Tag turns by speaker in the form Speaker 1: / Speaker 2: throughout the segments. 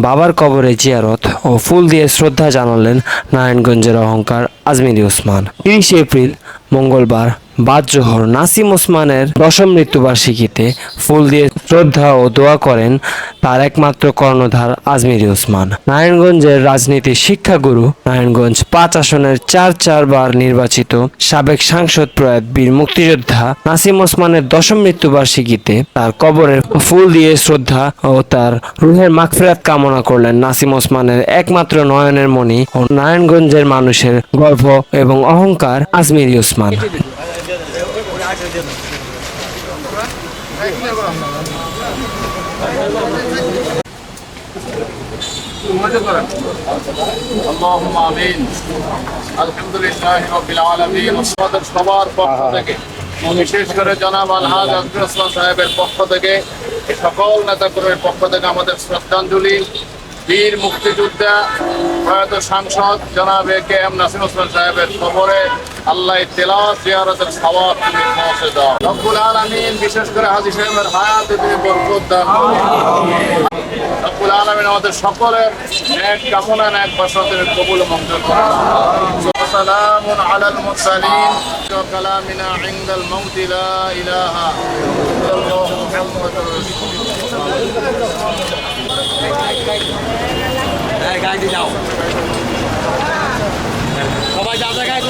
Speaker 1: বাবার কবরে জিয়ারত ও ফুল দিয়ে শ্রদ্ধা জানালেন নারায়ণগঞ্জের অহংকার আজমিরি ওসমান তিরিশে এপ্রিল মঙ্গলবার বাদ জোহর নাসিম ওসমানের দশম মৃত্যুবার্ষিকীতে ফুল দিয়ে শ্রদ্ধা ও দোয়া করেন তার একমাত্র কর্ণধার আজমিরি ওসমান। নারায়ণগঞ্জের রাজনীতির শিক্ষাগুরু নারায়ণগঞ্জ পাঁচ আসনের চার চারবার নির্বাচিত সাবেক সাংসদ প্রয়াত বীর মুক্তিযোদ্ধা নাসিম ওসমানের দশম মৃত্যুবার্ষিকীতে তার কবরে ফুল দিয়ে শ্রদ্ধা ও তার রুহের মাগফিরাত কামনা করলেন নাসিম ওসমানের একমাত্র নয়নের মণি ও নারায়ণগঞ্জের মানুষের গর্ব এবং অহংকার আজমিরি ওসমান।
Speaker 2: اللهم আমিন আলহামদুলিল্লাহ রাব্বিল আলামিন আমাদের সবার পক্ষ থেকে বিশেষ করে জনাব আলহাজ আজমুল ইসলাম সাহেবের পক্ষ থেকে এই সকল নেতাকর্মীর পক্ষ থেকে আমাদের শ্রদ্ধাঞ্জলি বীর মুক্তিযোদ্ধা প্রয়াত সাংসদ জনাব A K M Nasim Osman সাহেবের খবরে আল্লাহ তেলাওয়াত জিয়ারতের সওয়াব তুমি পৌঁছে দাও রব্বুল আলামিন বিশেষ করে হাজী সাহেবের হায়াতে তুমি বরকত দান করুন রব্বুল আলামিন আমাদের সকলের এক কামনা এক বাসনা তুমি কবুল ও মঞ্জুর করুন وسلام على المرسلين وكلامنا عند الموت لا إله إلا الله محمد رسول الله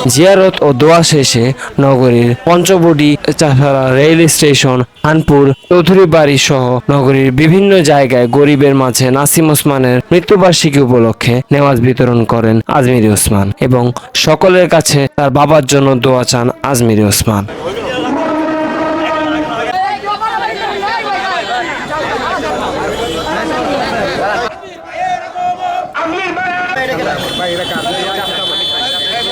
Speaker 1: জিয়ারত ও দোয়া শেষে নগরীর পঞ্চবটি চাষারা রেল স্টেশন হানপুর চৌধুরী বাড়ি সহ নগরীর বিভিন্ন জায়গায় গরিবের মাঝে নাসিম ওসমানের মৃত্যুবার্ষিকী উপলক্ষে নেওয়াজ বিতরণ করেন আজমির ওসমান এবং সকলের কাছে তার বাবার জন্য দোয়া চান আজমির ওসমান।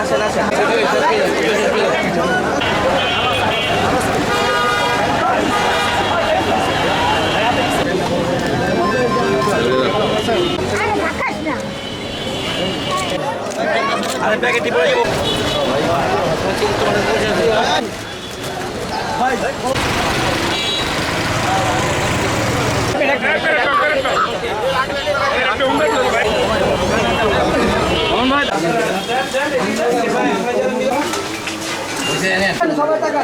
Speaker 1: আসেন আসেন আরে ব্যাগে টিপে দিব সবাই টাকা